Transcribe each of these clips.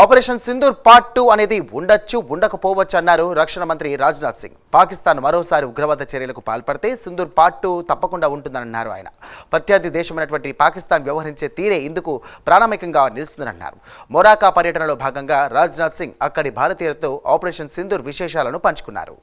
Operation Sindoor part two అనేది ఉండొచ్చు ఉండకపోవచ్చు అన్నారు రక్షణ మంత్రి రాజ్నాథ్ సింగ్. పాకిస్తాన్ మరోసారి ఉగ్రవాద చర్యలకు పాల్పడితే సింధూర్ పార్ట్ టూ తప్పకుండా ఉంటుందన్నారు ఆయన. ప్రత్యర్థి దేశమైనటువంటి పాకిస్తాన్ వ్యవహరించే తీరే ఇందుకు ప్రాణామికంగా నిలుస్తుందన్నారు. మొరాకా పర్యటనలో భాగంగా రాజ్నాథ్ సింగ్ అక్కడి భారతీయులతో ఆపరేషన్ సింధూర్ విశేషాలను పంచుకున్నారు.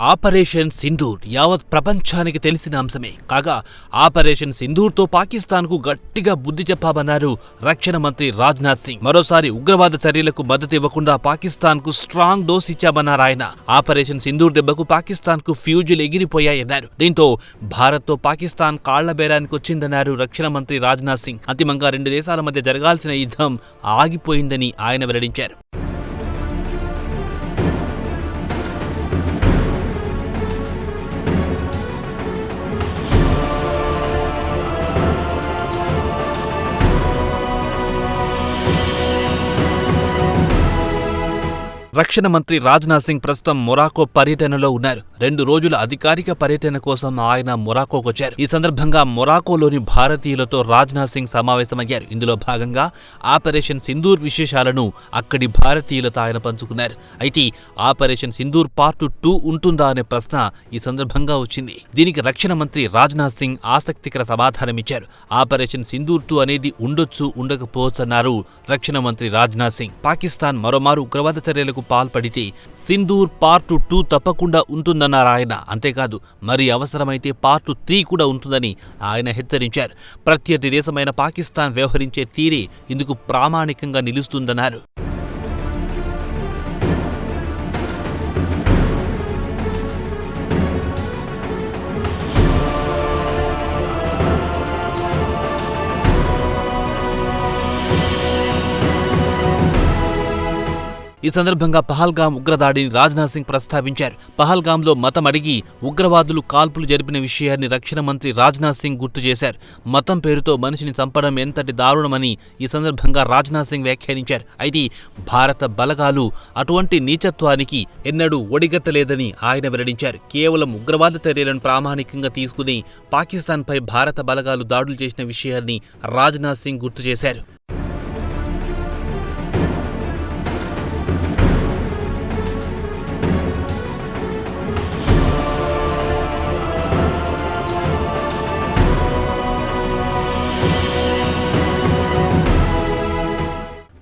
ఆపరేషన్ సింధూర్ యావత్ ప్రపంచానికి తెలిసిన అంశమే. కాగా ఆపరేషన్ సింధూర్తో పాకిస్తాన్కు గట్టిగా బుద్ధి చెప్పామన్నారు రక్షణ మంత్రి రాజ్నాథ్ సింగ్. మరోసారి ఉగ్రవాద చర్యలకు మద్దతు ఇవ్వకుండా పాకిస్తాన్కు స్ట్రాంగ్ డోస్ ఇచ్చామన్నారు ఆయన. ఆపరేషన్ సింధూర్ దెబ్బకు పాకిస్తాన్కు ఫ్యూజులు ఎగిరిపోయాయన్నారు. దీంతో భారత్తో పాకిస్తాన్ కాళ్ళ బేరానికి వచ్చిందన్నారు రక్షణ మంత్రి రాజ్నాథ్ సింగ్. అంతిమంగా రెండు దేశాల మధ్య జరగాల్సిన యుద్ధం ఆగిపోయిందని ఆయన వెల్లడించారు. రక్షణ మంత్రి రాజ్నాథ్ సింగ్ ప్రస్తుతం మొరాకో పర్యటనలో ఉన్నారు. రెండు రోజుల అధికారిక పర్యటన కోసం ఆయన మొరాకోకొచ్చారు. ఈ సందర్భంగా మొరాకోలోని భారతీయులతో రాజ్నాథ్ సింగ్ సమావేశమయ్యారు. ఇందులో భాగంగా ఆపరేషన్ సింధూర్ విశేషాలను అక్కడి భారతీయులతో ఆయన పంచుకున్నారు. అయితే ఆపరేషన్ సింధూర్ పార్ట్ టూ ఉంటుందా అనే ప్రశ్న ఈ సందర్భంగా వచ్చింది. దీనికి రక్షణ మంత్రి రాజ్నాథ్ సింగ్ ఆసక్తికర సమాధానమిచ్చారు ఆపరేషన్ సింధూర్ టూ అనేది ఉండొచ్చు ఉండకపోవచ్చన్నారు రక్షణ మంత్రి రాజ్నాథ్ సింగ్. పాకిస్తాన్ మరోమారు ఉగ్రవాద చర్యలకు పాల్పడితే సింధూర్ పార్ట్ టూ తప్పకుండా ఉంటుందన్నారు ఆయన. అంతేకాదు మరి అవసరమైతే పార్ట్ త్రీ కూడా ఉంటుందని ఆయన హెచ్చరించారు. ప్రత్యర్థి దేశమైన పాకిస్తాన్ వ్యవహరించే తీరే ఇందుకు ప్రామాణికంగా నిలుస్తుందన్నారు. ఈ సందర్భంగా పహల్గాం ఉగ్రదాడిని రాజ్నాథ్ సింగ్ ప్రస్తావించారు. పహల్గాంలో మతం అడిగి ఉగ్రవాదులు కాల్పులు జరిపిన విషయాన్ని రక్షణ మంత్రి రాజ్నాథ్ సింగ్ గుర్తు చేశారు. మతం పేరుతో మనిషిని చంపడం ఎంతటి దారుణమని ఈ సందర్భంగా రాజ్నాథ్ సింగ్ వ్యాఖ్యానించారు. అయితే భారత బలగాలు అటువంటి నీచత్వానికి ఎన్నడూ ఒడిగట్టలేదని ఆయన వెల్లడించారు. కేవలం ఉగ్రవాద చర్యలను ప్రామాణికంగా తీసుకుని పాకిస్తాన్పై భారత బలగాలు దాడులు చేసిన విషయాన్ని రాజ్నాథ్ సింగ్ గుర్తు చేశారు.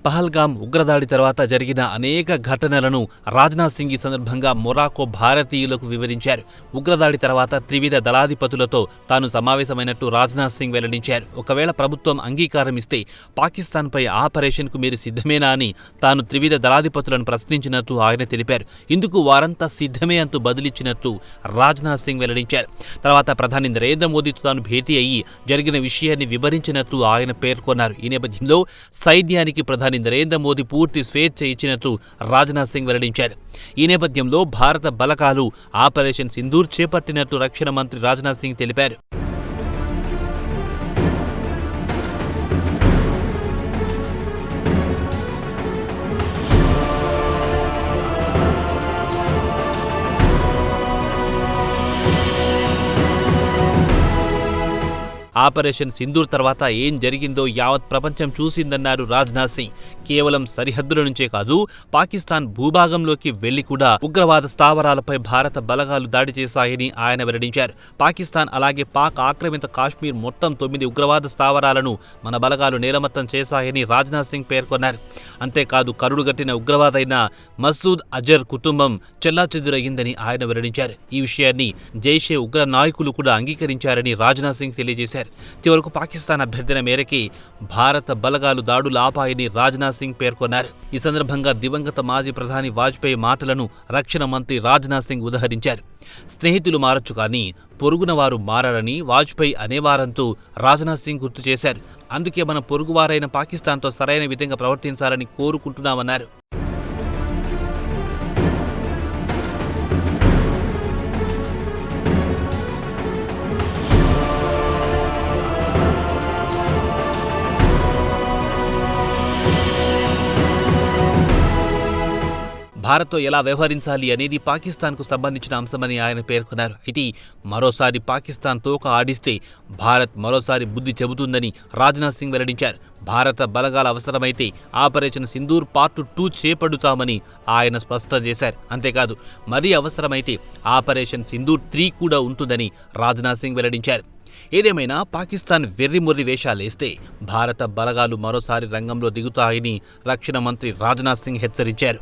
పహల్గాం ఉగ్రదాడి తర్వాత జరిగిన అనేక ఘటనలను రాజ్నాథ్ సింగ్ ఈ సందర్భంగా మొరాకో భారతీయులకు వివరించారు. ఉగ్రదాడి తర్వాత త్రివిధ దళాధిపతులతో తాను సమావేశమైనట్టు రాజ్నాథ్ సింగ్ వెల్లడించారు. ఒకవేళ ప్రభుత్వం అంగీకారం ఇస్తే పాకిస్తాన్పై ఆపరేషన్కు మీరు సిద్ధమేనా అని తాను త్రివిధ దళాధిపతులను ప్రశ్నించినట్టు ఆయన తెలిపారు. ఇందుకు వారంతా సిద్ధమే అంటూ బదిలిచ్చినట్టు రాజ్నాథ్ సింగ్ వెల్లడించారు. తర్వాత ప్రధాని నరేంద్ర మోదీతో తాను భేటీ అయ్యి జరిగిన విషయాన్ని వివరించినట్టు ఆయన పేర్కొన్నారు. ఈ నేపథ్యంలో సైన్యానికి ప్రధాని నరేంద్ర మోదీ పూర్తి స్వేచ్ఛ ఇచ్చినట్లు రాజ్నాథ్ సింగ్ వెల్లడించారు. ఈ నేపథ్యంలో భారత బలకాలు ఆపరేషన్ సింధూర్ చేపట్టినట్లు రక్షణ మంత్రి రాజ్నాథ్ సింగ్ తెలిపారు. ఆపరేషన్ సింధూర్ తర్వాత ఏం జరిగిందో యావత్ ప్రపంచం చూసిందన్నారు రాజ్నాథ్ సింగ్. కేవలం సరిహద్దుల నుంచే కాదు పాకిస్తాన్ భూభాగంలోకి వెళ్ళి కూడా ఉగ్రవాద స్థావరాలపై భారత బలగాలు దాడి చేశాయని ఆయన వెల్లడించారు. పాకిస్తాన్ అలాగే పాక్ ఆక్రమిత కాశ్మీర్ మొత్తం తొమ్మిది ఉగ్రవాద స్థావరాలను మన బలగాలు నేలమట్టం చేశాయని రాజ్నాథ్ సింగ్ పేర్కొన్నారు. అంతేకాదు కరుడుగట్టిన ఉగ్రవాదైన మసూద్ అజర్ కుటుంబం చెల్లాచెదురయ్యిందని ఆయన వెల్లడించారు. ఈ విషయాన్ని జైషే ఉగ్ర నాయకులు కూడా అంగీకరించారని రాజ్నాథ్ సింగ్ తెలియజేశారు. చివరకు పాకిస్తాన్ అభ్యర్థన మేరకి భారత బలగాలు దాడులు ఆపాయని రాజ్నాథ్ సింగ్ పేర్కొన్నారు. ఈ సందర్భంగా దివంగత మాజీ ప్రధాని వాజ్పేయి మాటలను రక్షణ మంత్రి రాజ్నాథ్ సింగ్ ఉదహరించారు. స్నేహితులు మారచ్చు కానీ పొరుగున వారు మారారని వాజ్పేయి అనేవారంటూ రాజ్నాథ్ సింగ్ గుర్తు చేశారు. అందుకే మన పొరుగువారైన పాకిస్తాన్తో సరైన విధంగా ప్రవర్తించాలని కోరుకుంటున్నామన్నారు. భారత్తో ఎలా వ్యవహరించాలి అనేది పాకిస్తాన్కు సంబంధించిన అంశమని ఆయన పేర్కొన్నారు. అయితే మరోసారి పాకిస్తాన్ తోక ఆడిస్తే భారత్ మరోసారి బుద్ధి చెబుతుందని రాజ్నాథ్ సింగ్ వెల్లడించారు. భారత బలగాల అవసరమైతే ఆపరేషన్ సింధూర్ పార్ట్ టూ చేపడుతామని ఆయన స్పష్టం చేశారు. అంతేకాదు మరీ అవసరమైతే ఆపరేషన్ సింధూర్ త్రీ కూడా ఉంటుందని రాజ్నాథ్ సింగ్ వెల్లడించారు. ఏదేమైనా పాకిస్తాన్ వెర్రిమొర్రి వేషాలేస్తే భారత బలగాలు మరోసారి రంగంలో దిగుతాయని రక్షణ మంత్రి రాజ్నాథ్ సింగ్ హెచ్చరించారు.